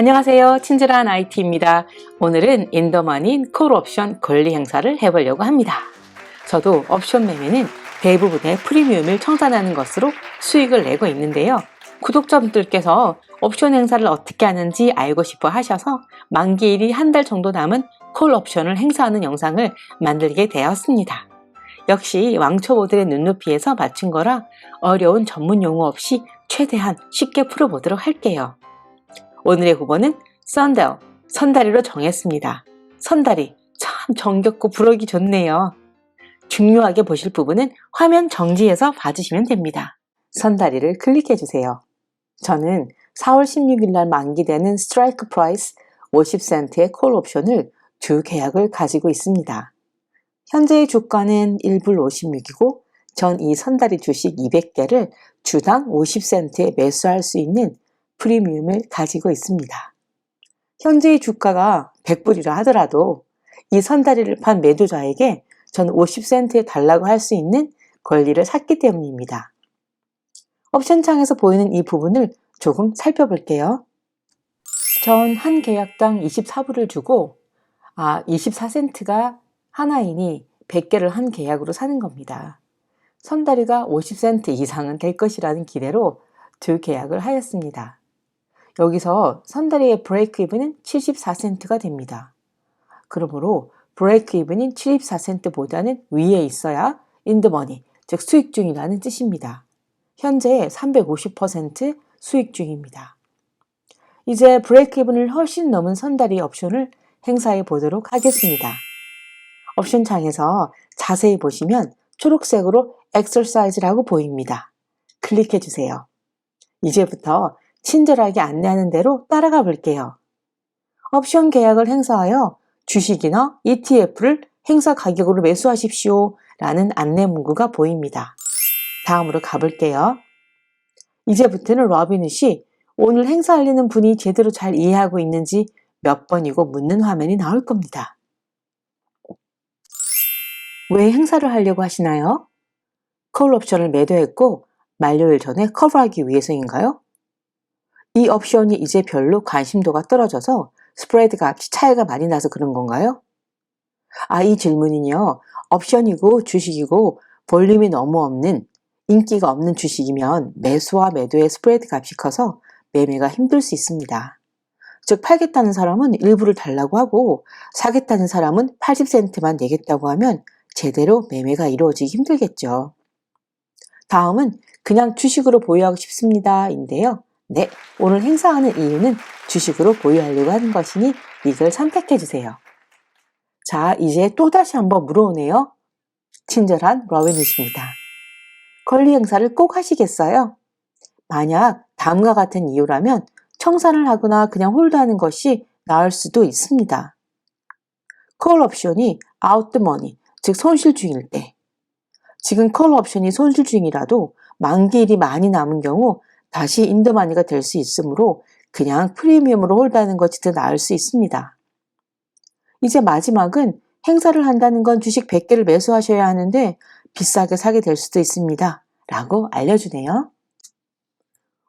안녕하세요. 친절한 IT입니다. 오늘은 인더만인 콜옵션 권리 행사를 해보려고 합니다. 저도 옵션 매매는 대부분의 프리미엄을 청산하는 것으로 수익을 내고 있는데요. 구독자분들께서 옵션 행사를 어떻게 하는지 알고 싶어 하셔서 만기일이 한 달 정도 남은 콜 옵션을 행사하는 영상을 만들게 되었습니다. 역시 왕초보들의 눈높이에서 맞춘 거라 어려운 전문 용어 없이 최대한 쉽게 풀어보도록 할게요. 오늘의 후보는 썬데어, 선다리로 정했습니다. 선다리, 참 정겹고 부르기 좋네요. 중요하게 보실 부분은 화면 정지해서 봐주시면 됩니다. 선다리를 클릭해주세요. 저는 4월 16일 날 만기되는 스트라이크 프라이스 50센트의 콜 옵션을 두 계약을 가지고 있습니다. 현재의 주가는 1불 56이고 전 이 선다리 주식 200개를 주당 50센트에 매수할 수 있는 프리미엄을 가지고 있습니다. 현재의 주가가 100불이라 하더라도 이 선다리를 판 매도자에게 저는 50센트에 달라고 할 수 있는 권리를 샀기 때문입니다. 옵션 창에서 보이는 이 부분을 조금 살펴볼게요. 전 한 계약당 24불을 주고 아 24센트가 하나이니 100개를 한 계약으로 사는 겁니다. 선다리가 50센트 이상은 될 것이라는 기대로 두 계약을 하였습니다. 여기서 선다리의 브레이크 이브는 74센트가 됩니다. 그러므로 브레이크 이브는 74센트보다는 위에 있어야 인드머니, 즉 수익 중이라는 뜻입니다. 현재 350% 수익 중입니다. 이제 브레이크 이븐을 훨씬 넘은 선다리 옵션을 행사해 보도록 하겠습니다. 옵션 창에서 자세히 보시면 초록색으로 exercise라고 보입니다. 클릭해 주세요. 이제부터 친절하게 안내하는 대로 따라가 볼게요. 옵션 계약을 행사하여 주식이나 ETF를 행사 가격으로 매수하십시오 라는 안내 문구가 보입니다. 다음으로 가볼게요. 이제부터는 러비닛이 오늘 행사 알리는 분이 제대로 잘 이해하고 있는지 몇 번이고 묻는 화면이 나올 겁니다. 왜 행사를 하려고 하시나요? 콜 옵션을 매도했고 만료일 전에 커버하기 위해서인가요? 이 옵션이 이제 별로 관심도가 떨어져서 스프레드 값이 차이가 많이 나서 그런 건가요? 아, 이 질문은요, 옵션이고 주식이고 볼륨이 너무 없는 인기가 없는 주식이면 매수와 매도의 스프레드 값이 커서 매매가 힘들 수 있습니다. 즉 팔겠다는 사람은 일부를 달라고 하고 사겠다는 사람은 80센트만 내겠다고 하면 제대로 매매가 이루어지기 힘들겠죠. 다음은 그냥 주식으로 보유하고 싶습니다. 인데요. 네, 오늘 행사하는 이유는 주식으로 보유하려고 하는 것이니 이걸 선택해 주세요. 자, 이제 또다시 한번 물어오네요. 친절한 러비닛입니다. 권리 행사를 꼭 하시겠어요? 만약 다음과 같은 이유라면 청산을 하거나 그냥 홀드하는 것이 나을 수도 있습니다. 콜 옵션이 out the money, 즉 손실 중일 때 지금 콜 옵션이 손실 중이라도 만기일이 많이 남은 경우 다시 인더마니가 될 수 있으므로 그냥 프리미엄으로 홀드하는 것이 더 나을 수 있습니다. 이제 마지막은 행사를 한다는 건 주식 100개를 매수하셔야 하는데 비싸게 사게 될 수도 있습니다. 라고 알려주네요.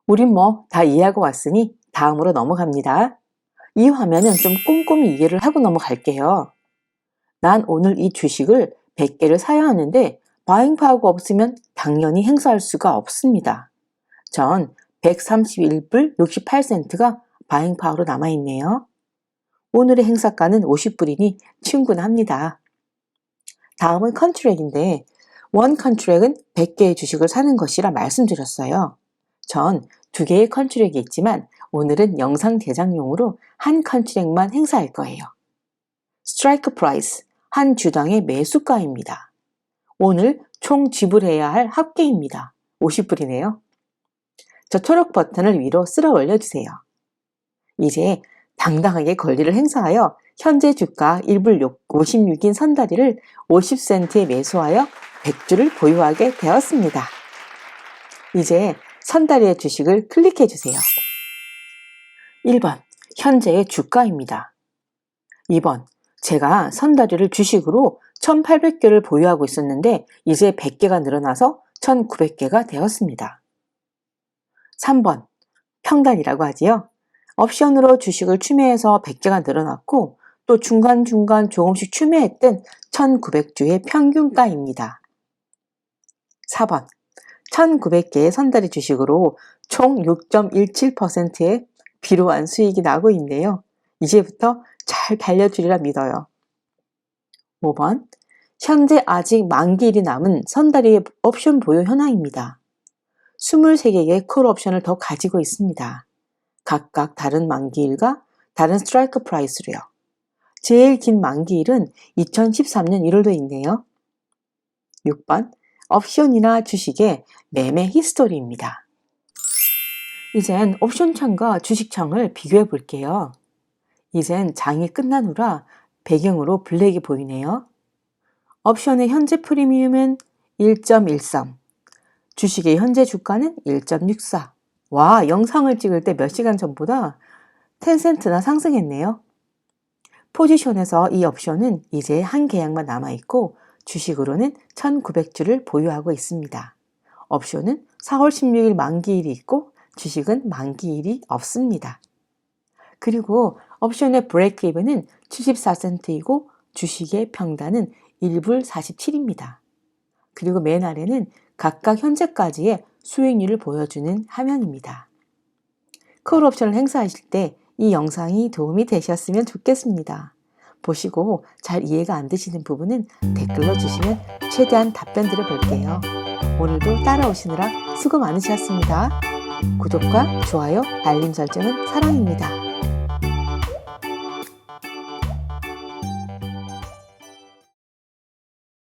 우린 뭐 다 이해하고 왔으니 다음으로 넘어갑니다. 이 화면은 좀 꼼꼼히 이해를 하고 넘어갈게요. 난 오늘 이 주식을 100개를 사야 하는데 바잉 파워가 없으면 당연히 행사할 수가 없습니다. 전 131불 68센트가 바잉 파워로 남아있네요. 오늘의 행사가는 50불이니 충분합니다. 다음은 컨트랙인데 원 컨트랙은 100개의 주식을 사는 것이라 말씀드렸어요. 전 두 개의 컨트랙이 있지만 오늘은 영상 대장용으로 한 컨트랙만 행사할 거예요. 스트라이크 프라이스, 한 주당의 매수가입니다. 오늘 총 지불해야 할 합계입니다. 50불이네요. 저 초록 버튼을 위로 쓸어 올려주세요. 이제 당당하게 권리를 행사하여 현재 주가 1불 56인 선다리를 50센트에 매수하여 100주를 보유하게 되었습니다. 이제 선다리의 주식을 클릭해 주세요. 1번 현재의 주가입니다. 2번 제가 선다리를 주식으로 1800개를 보유하고 있었는데 이제 100개가 늘어나서 1900개가 되었습니다. 3번 평단이라고 하지요. 옵션으로 주식을 추매해서 100개가 늘어났고 또 중간중간 조금씩 추매했던 1900주의 평균가입니다. 4번 1900개의 선다리 주식으로 총 6.17%의 비로한 수익이 나고 있네요. 이제부터 잘 달려주리라 믿어요. 5번 현재 아직 만기일이 남은 선다리의 옵션 보유 현황입니다. 23개의 콜 옵션을 더 가지고 있습니다. 각각 다른 만기일과 다른 스트라이크 프라이스로요. 제일 긴 만기일은 2013년 1월도에 있네요. 6번 옵션이나 주식의 매매 히스토리입니다. 이젠 옵션 창과 주식 창을 비교해 볼게요. 이젠 장이 끝난 후라 배경으로 블랙이 보이네요. 옵션의 현재 프리미엄은 1.13, 주식의 현재 주가는 1.64. 와, 영상을 찍을 때 몇 시간 전보다 10센트나 상승했네요. 포지션에서 이 옵션은 이제 한 계약만 남아있고 주식으로는 1900주를 보유하고 있습니다. 옵션은 4월 16일 만기일이 있고 주식은 만기일이 없습니다. 그리고 옵션의 브레이크 이븐은 74센트이고 주식의 평단은 1불 47입니다. 그리고 맨 아래는 각각 현재까지의 수익률을 보여주는 화면입니다. 콜 옵션을 행사하실 때 이 영상이 도움이 되셨으면 좋겠습니다. 보시고 잘 이해가 안 되시는 부분은 댓글로 주시면 최대한 답변 드려 볼게요. 오늘도 따라오시느라 수고 많으셨습니다. 구독과 좋아요, 알림 설정은 사랑입니다.